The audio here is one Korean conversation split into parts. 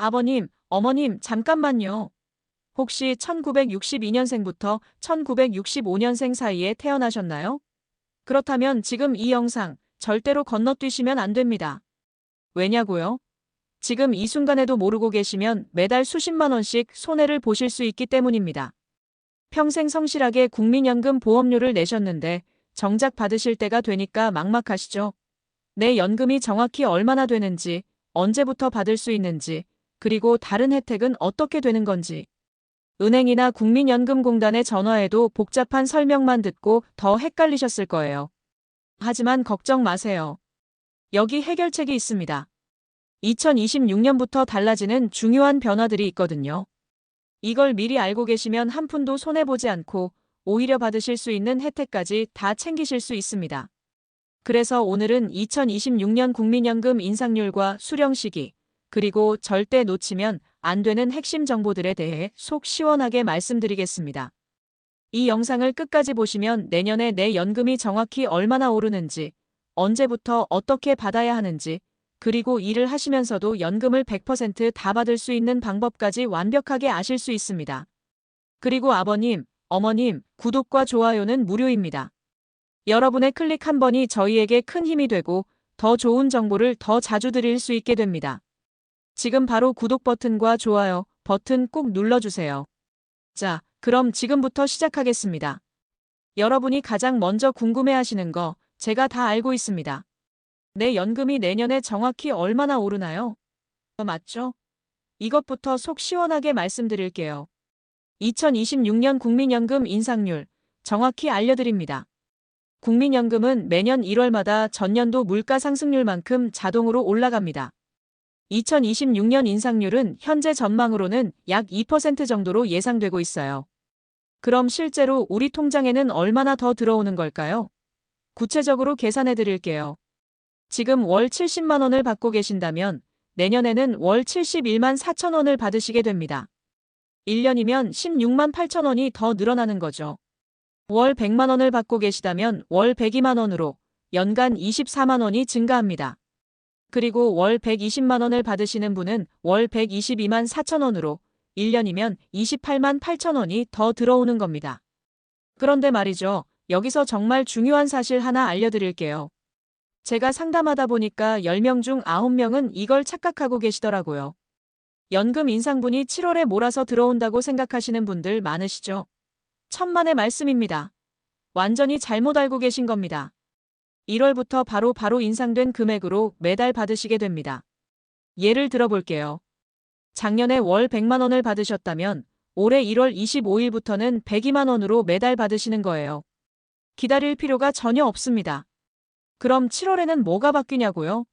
아버님, 어머님, 잠깐만요. 혹시 1962년생부터 1965년생 사이에 태어나셨나요? 그렇다면 지금 이 영상 절대로 건너뛰시면 안 됩니다. 왜냐고요? 지금 이 순간에도 모르고 계시면 매달 수십만 원씩 손해를 보실 수 있기 때문입니다. 평생 성실하게 국민연금 보험료를 내셨는데 정작 받으실 때가 되니까 막막하시죠? 내 연금이 정확히 얼마나 되는지, 언제부터 받을 수 있는지, 그리고 다른 혜택은 어떻게 되는 건지. 은행이나 국민연금공단에 전화해도 복잡한 설명만 듣고 더 헷갈리셨을 거예요. 하지만 걱정 마세요. 여기 해결책이 있습니다. 2026년부터 달라지는 중요한 변화들이 있거든요. 이걸 미리 알고 계시면 한 푼도 손해보지 않고 오히려 받으실 수 있는 혜택까지 다 챙기실 수 있습니다. 그래서 오늘은 2026년 국민연금 인상률과 수령 시기, 그리고 절대 놓치면 안 되는 핵심 정보들에 대해 속 시원하게 말씀드리겠습니다. 이 영상을 끝까지 보시면 내년에 내 연금이 정확히 얼마나 오르는지, 언제부터 어떻게 받아야 하는지, 그리고 일을 하시면서도 연금을 100%다 받을 수 있는 방법까지 완벽하게 아실 수 있습니다. 그리고 아버님, 어머님, 구독과 좋아요는 무료입니다. 여러분의 클릭 한 번이 저희에게 큰 힘이 되고 더 좋은 정보를 더 자주 드릴 수 있게 됩니다. 지금 바로 구독 버튼과 좋아요 버튼 꼭 눌러주세요. 자, 그럼 지금부터 시작하겠습니다. 여러분이 가장 먼저 궁금해 하시는 거 제가 다 알고 있습니다. 내 연금이 내년에 정확히 얼마나 오르나요? 어, 맞죠? 이것부터 속 시원하게 말씀드릴게요. 2026년 국민연금 인상률 정확히 알려드립니다. 국민연금은 매년 1월마다 전년도 물가 상승률만큼 자동으로 올라갑니다. 2026년 인상률은 현재 전망으로는 약 2% 정도로 예상되고 있어요. 그럼 실제로 우리 통장에는 얼마나 더 들어오는 걸까요? 구체적으로 계산해 드릴게요. 지금 월 70만 원을 받고 계신다면 내년에는 월 71만 4천 원을 받으시게 됩니다. 1년이면 16만 8천 원이 더 늘어나는 거죠. 월 100만 원을 받고 계시다면 월 102만 원으로 연간 24만 원이 증가합니다. 그리고 월 120만 원을 받으시는 분은 월 122만 4천 원으로 1년이면 28만 8천 원이 더 들어오는 겁니다. 그런데 말이죠. 여기서 정말 중요한 사실 하나 알려드릴게요. 제가 상담하다 보니까 10명 중 9명은 이걸 착각하고 계시더라고요. 연금 인상분이 7월에 몰아서 들어온다고 생각하시는 분들 많으시죠? 천만의 말씀입니다. 완전히 잘못 알고 계신 겁니다. 1월부터 바로 바로 인상된 금액으로 매달 받으시게 됩니다. 예를 들어볼게요. 작년에 월 100만 원을 받으셨다면 올해 1월 25일부터는 102만 원으로 매달 받으시는 거예요. 기다릴 필요가 전혀 없습니다. 그럼 7월에는 뭐가 바뀌냐고요?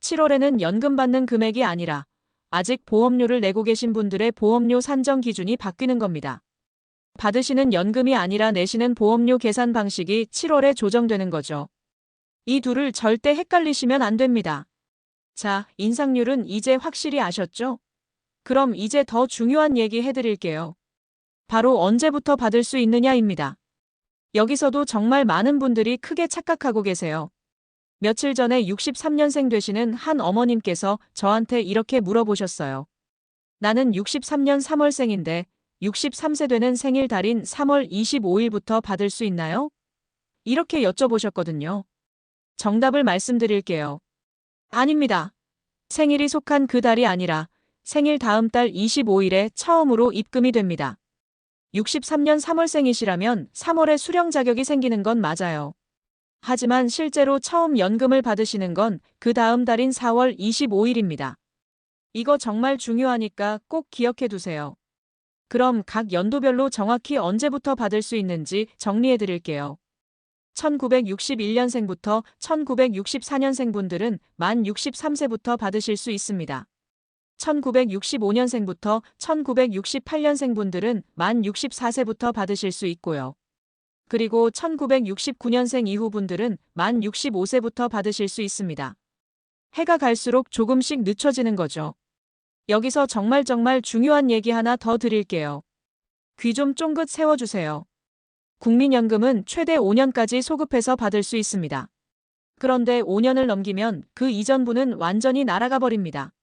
7월에는 연금 받는 금액이 아니라 아직 보험료를 내고 계신 분들의 보험료 산정 기준이 바뀌는 겁니다. 받으시는 연금이 아니라 내시는 보험료 계산 방식이 7월에 조정되는 거죠. 이 둘을 절대 헷갈리시면 안 됩니다. 자, 인상률은 이제 확실히 아셨죠? 그럼 이제 더 중요한 얘기 해드릴게요. 바로 언제부터 받을 수 있느냐입니다. 여기서도 정말 많은 분들이 크게 착각하고 계세요. 며칠 전에 63년생 되시는 한 어머님께서 저한테 이렇게 물어보셨어요. 나는 63년 3월생인데 63세 되는 생일 달인 3월 25일부터 받을 수 있나요? 이렇게 여쭤보셨거든요. 정답을 말씀드릴게요. 아닙니다. 생일이 속한 그 달이 아니라 생일 다음 달 25일에 처음으로 입금이 됩니다. 63년 3월생이시라면 3월에 수령 자격이 생기는 건 맞아요. 하지만 실제로 처음 연금을 받으시는 건 그 다음 달인 4월 25일입니다. 이거 정말 중요하니까 꼭 기억해 두세요. 그럼 각 연도별로 정확히 언제부터 받을 수 있는지 정리해 드릴게요. 1961년생부터 1964년생 분들은 만 63세부터 받으실 수 있습니다. 1965년생부터 1968년생 분들은 만 64세부터 받으실 수 있고요. 그리고 1969년생 이후 분들은 만 65세부터 받으실 수 있습니다. 해가 갈수록 조금씩 늦춰지는 거죠. 여기서 정말 정말 중요한 얘기 하나 더 드릴게요. 귀 좀 쫑긋 세워주세요. 국민연금은 최대 5년까지 소급해서 받을 수 있습니다. 그런데 5년을 넘기면 그 이전분은 완전히 날아가 버립니다.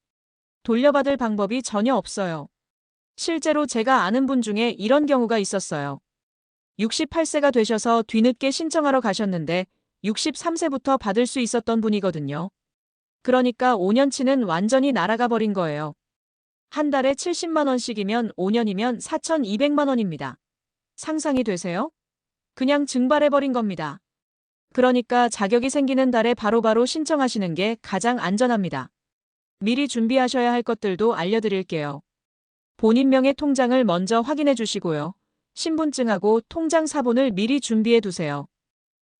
돌려받을 방법이 전혀 없어요. 실제로 제가 아는 분 중에 이런 경우가 있었어요. 68세가 되셔서 뒤늦게 신청하러 가셨는데 63세부터 받을 수 있었던 분이거든요. 그러니까 5년치는 완전히 날아가 버린 거예요. 한 달에 70만원씩이면 5년이면 4,200만원입니다. 상상이 되세요? 그냥 증발해버린 겁니다. 그러니까 자격이 생기는 달에 바로 바로 신청하시는 게 가장 안전합니다. 미리 준비하셔야 할 것들도 알려드릴게요. 본인 명의 통장을 먼저 확인해 주시고요. 신분증하고 통장 사본을 미리 준비해 두세요.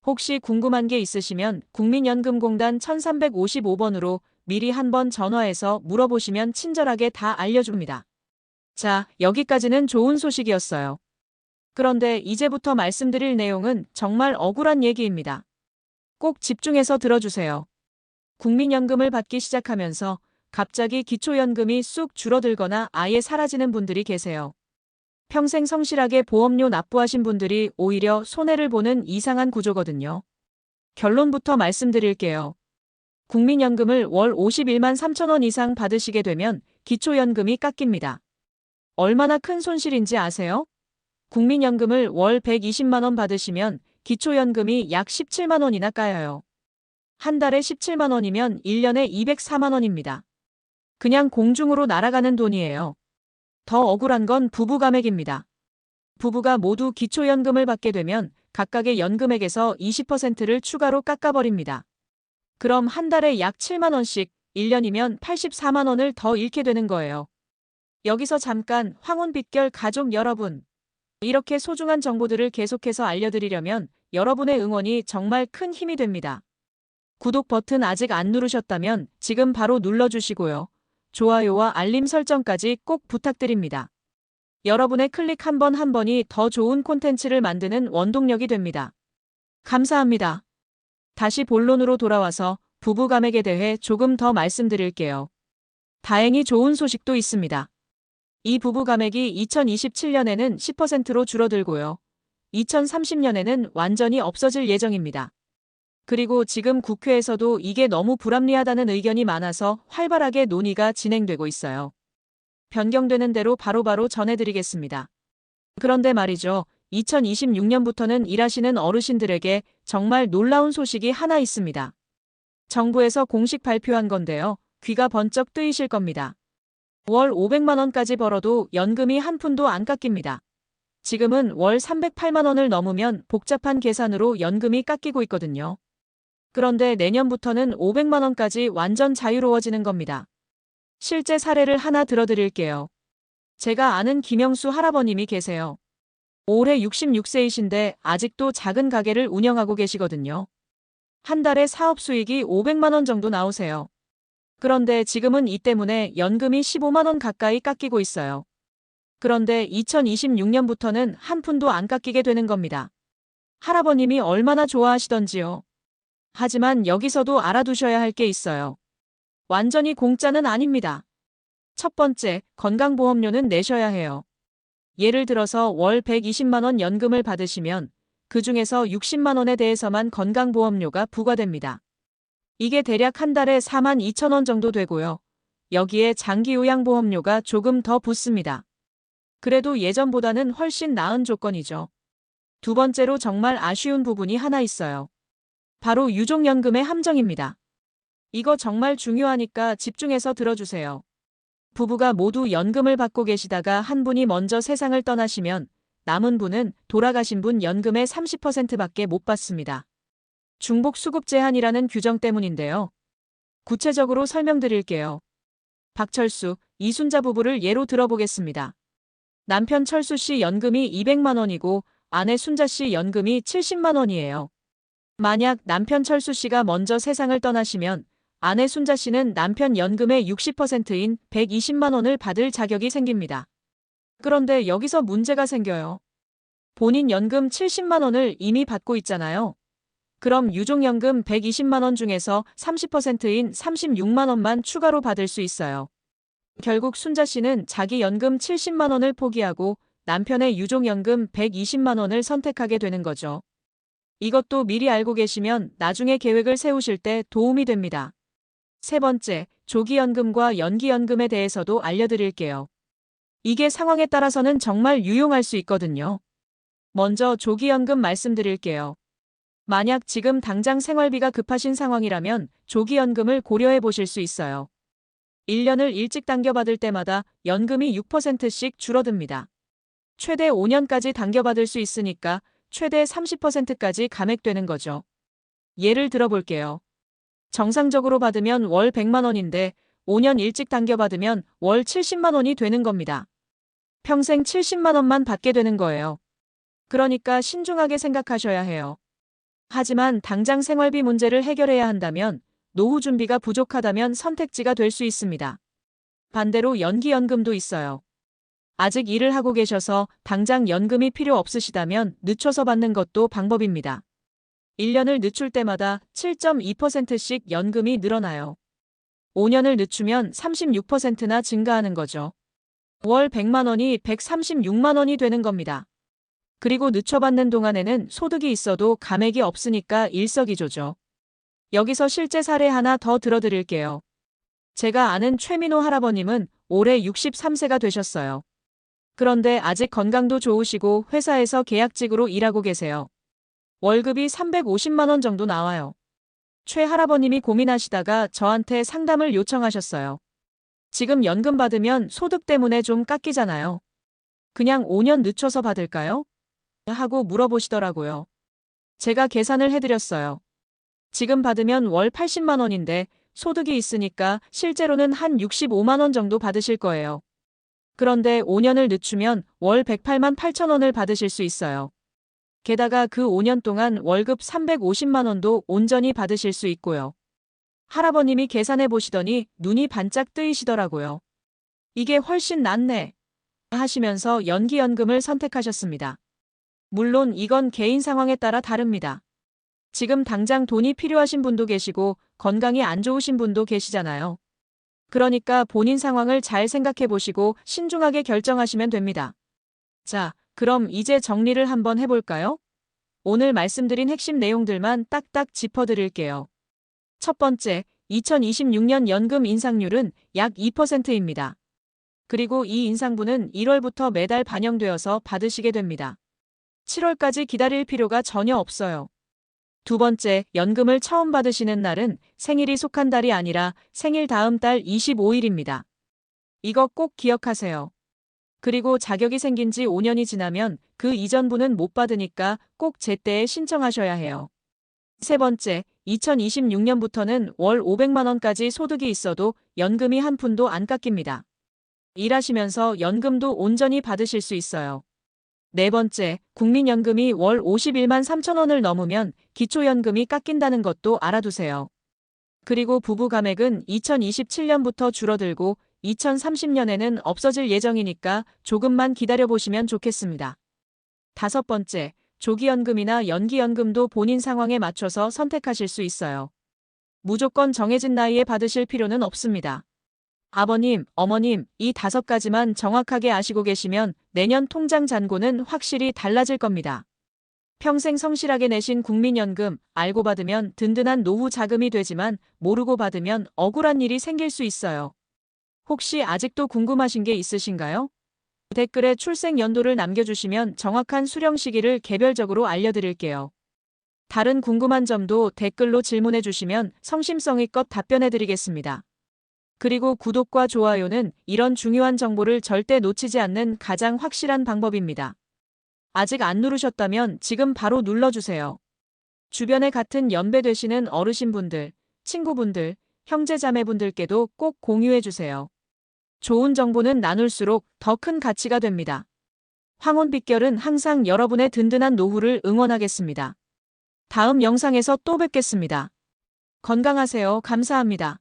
혹시 궁금한 게 있으시면 국민연금공단 1355번으로 미리 한번 전화해서 물어보시면 친절하게 다 알려줍니다. 자, 여기까지는 좋은 소식이었어요. 그런데 이제부터 말씀드릴 내용은 정말 억울한 얘기입니다. 꼭 집중해서 들어주세요. 국민연금을 받기 시작하면서 갑자기 기초연금이 쑥 줄어들거나 아예 사라지는 분들이 계세요. 평생 성실하게 보험료 납부하신 분들이 오히려 손해를 보는 이상한 구조거든요. 결론부터 말씀드릴게요. 국민연금을 월 51만 3천 원 이상 받으시게 되면 기초연금이 깎입니다. 얼마나 큰 손실인지 아세요? 국민연금을 월 120만 원 받으시면 기초연금이 약 17만 원이나 까여요. 한 달에 17만 원이면 1년에 204만 원입니다. 그냥 공중으로 날아가는 돈이에요. 더 억울한 건 부부 감액입니다. 부부가 모두 기초연금을 받게 되면 각각의 연금액에서 20%를 추가로 깎아버립니다. 그럼 한 달에 약 7만 원씩 1년이면 84만 원을 더 잃게 되는 거예요. 여기서 잠깐 황혼빛결 가족 여러분. 이렇게 소중한 정보들을 계속해서 알려드리려면 여러분의 응원이 정말 큰 힘이 됩니다. 구독 버튼 아직 안 누르셨다면 지금 바로 눌러주시고요. 좋아요와 알림 설정까지 꼭 부탁드립니다. 여러분의 클릭 한 번한 번이 더 좋은 콘텐츠를 만드는 원동력이 됩니다. 감사합니다. 다시 본론으로 돌아와서 부부감액에 대해 조금 더 말씀드릴게요. 다행히 좋은 소식도 있습니다. 이 부부 감액이 2027년에는 10%로 줄어들고요. 2030년에는 완전히 없어질 예정입니다. 그리고 지금 국회에서도 이게 너무 불합리하다는 의견이 많아서 활발하게 논의가 진행되고 있어요. 변경되는 대로 바로바로 전해드리겠습니다. 그런데 말이죠. 2026년부터는 일하시는 어르신들에게 정말 놀라운 소식이 하나 있습니다. 정부에서 공식 발표한 건데요. 귀가 번쩍 뜨이실 겁니다. 월 500만원까지 벌어도 연금이 한 푼도 안 깎입니다. 지금은 월 308만원을 넘으면 복잡한 계산으로 연금이 깎이고 있거든요. 그런데 내년부터는 500만원까지 완전 자유로워지는 겁니다. 실제 사례를 하나 들어드릴게요. 제가 아는 김영수 할아버님이 계세요. 올해 66세이신데 아직도 작은 가게를 운영하고 계시거든요. 한 달에 사업 수익이 500만원 정도 나오세요. 그런데 지금은 이 때문에 연금이 15만원 가까이 깎이고 있어요. 그런데 2026년부터는 한 푼도 안 깎이게 되는 겁니다. 할아버님이 얼마나 좋아하시던지요. 하지만 여기서도 알아두셔야 할 게 있어요. 완전히 공짜는 아닙니다. 첫 번째, 건강보험료는 내셔야 해요. 예를 들어서 월 120만원 연금을 받으시면 그 중에서 60만원에 대해서만 건강보험료가 부과됩니다. 이게 대략 한 달에 4만 2천 원 정도 되고요. 여기에 장기 요양보험료가 조금 더 붙습니다. 그래도 예전보다는 훨씬 나은 조건이죠. 두 번째로 정말 아쉬운 부분이 하나 있어요. 바로 유족연금의 함정입니다. 이거 정말 중요하니까 집중해서 들어주세요. 부부가 모두 연금을 받고 계시다가 한 분이 먼저 세상을 떠나시면 남은 분은 돌아가신 분 연금의 30%밖에 못 받습니다. 중복 수급 제한이라는 규정 때문인데요. 구체적으로 설명드릴게요. 박철수, 이순자 부부를 예로 들어보겠습니다. 남편 철수 씨 연금이 200만 원이고 아내 순자 씨 연금이 70만 원이에요. 만약 남편 철수 씨가 먼저 세상을 떠나시면 아내 순자 씨는 남편 연금의 60%인 120만 원을 받을 자격이 생깁니다. 그런데 여기서 문제가 생겨요. 본인 연금 70만 원을 이미 받고 있잖아요. 그럼 유족연금 120만 원 중에서 30%인 36만 원만 추가로 받을 수 있어요. 결국 순자 씨는 자기 연금 70만 원을 포기하고 남편의 유족연금 120만 원을 선택하게 되는 거죠. 이것도 미리 알고 계시면 나중에 계획을 세우실 때 도움이 됩니다. 세 번째, 조기연금과 연기연금에 대해서도 알려드릴게요. 이게 상황에 따라서는 정말 유용할 수 있거든요. 먼저 조기연금 말씀드릴게요. 만약 지금 당장 생활비가 급하신 상황이라면 조기연금을 고려해 보실 수 있어요. 1년을 일찍 당겨받을 때마다 연금이 6%씩 줄어듭니다. 최대 5년까지 당겨받을 수 있으니까 최대 30%까지 감액되는 거죠. 예를 들어 볼게요. 정상적으로 받으면 월 100만 원인데 5년 일찍 당겨받으면 월 70만 원이 되는 겁니다. 평생 70만 원만 받게 되는 거예요. 그러니까 신중하게 생각하셔야 해요. 하지만 당장 생활비 문제를 해결해야 한다면 노후 준비가 부족하다면 선택지가 될 수 있습니다. 반대로 연기연금도 있어요. 아직 일을 하고 계셔서 당장 연금이 필요 없으시다면 늦춰서 받는 것도 방법입니다. 1년을 늦출 때마다 7.2%씩 연금이 늘어나요. 5년을 늦추면 36%나 증가하는 거죠. 월 100만 원이 136만 원이 되는 겁니다. 그리고 늦춰받는 동안에는 소득이 있어도 감액이 없으니까 일석이조죠. 여기서 실제 사례 하나 더 들어드릴게요. 제가 아는 최민호 할아버님은 올해 63세가 되셨어요. 그런데 아직 건강도 좋으시고 회사에서 계약직으로 일하고 계세요. 월급이 350만 원 정도 나와요. 최 할아버님이 고민하시다가 저한테 상담을 요청하셨어요. 지금 연금 받으면 소득 때문에 좀 깎이잖아요. 그냥 5년 늦춰서 받을까요? 하고 물어보시더라고요. 제가 계산을 해드렸어요. 지금 받으면 월 80만 원인데 소득이 있으니까 실제로는 한 65만 원 정도 받으실 거예요. 그런데 5년을 늦추면 월 108만 8천 원을 받으실 수 있어요. 게다가 그 5년 동안 월급 350만 원도 온전히 받으실 수 있고요. 할아버님이 계산해 보시더니 눈이 반짝 뜨이시더라고요. 이게 훨씬 낫네. 하시면서 연기연금을 선택하셨습니다. 물론 이건 개인 상황에 따라 다릅니다. 지금 당장 돈이 필요하신 분도 계시고 건강이 안 좋으신 분도 계시잖아요. 그러니까 본인 상황을 잘 생각해 보시고 신중하게 결정하시면 됩니다. 자, 그럼 이제 정리를 한번 해볼까요? 오늘 말씀드린 핵심 내용들만 딱딱 짚어드릴게요. 첫 번째, 2026년 연금 인상률은 약 2%입니다. 그리고 이 인상분은 1월부터 매달 반영되어서 받으시게 됩니다. 7월까지 기다릴 필요가 전혀 없어요. 두 번째, 연금을 처음 받으시는 날은 생일이 속한 달이 아니라 생일 다음 달 25일입니다. 이거 꼭 기억하세요. 그리고 자격이 생긴 지 5년이 지나면 그 이전 분은 못 받으니까 꼭 제때에 신청하셔야 해요. 세 번째, 2026년부터는 월 500만 원까지 소득이 있어도 연금이 한 푼도 안 깎입니다. 일하시면서 연금도 온전히 받으실 수 있어요. 네 번째, 국민연금이 월 51만 3천 원을 넘으면 기초연금이 깎인다는 것도 알아두세요. 그리고 부부 감액은 2027년부터 줄어들고 2030년에는 없어질 예정이니까 조금만 기다려보시면 좋겠습니다. 다섯 번째, 조기연금이나 연기연금도 본인 상황에 맞춰서 선택하실 수 있어요. 무조건 정해진 나이에 받으실 필요는 없습니다. 아버님, 어머님, 이 다섯 가지만 정확하게 아시고 계시면 내년 통장 잔고는 확실히 달라질 겁니다. 평생 성실하게 내신 국민연금 알고 받으면 든든한 노후 자금이 되지만 모르고 받으면 억울한 일이 생길 수 있어요. 혹시 아직도 궁금하신 게 있으신가요? 댓글에 출생 연도를 남겨주시면 정확한 수령 시기를 개별적으로 알려드릴게요. 다른 궁금한 점도 댓글로 질문해 주시면 성심성의껏 답변해 드리겠습니다. 그리고 구독과 좋아요는 이런 중요한 정보를 절대 놓치지 않는 가장 확실한 방법입니다. 아직 안 누르셨다면 지금 바로 눌러주세요. 주변에 같은 연배 되시는 어르신분들, 친구분들, 형제자매분들께도 꼭 공유해주세요. 좋은 정보는 나눌수록 더 큰 가치가 됩니다. 황혼빛결은 항상 여러분의 든든한 노후를 응원하겠습니다. 다음 영상에서 또 뵙겠습니다. 건강하세요. 감사합니다.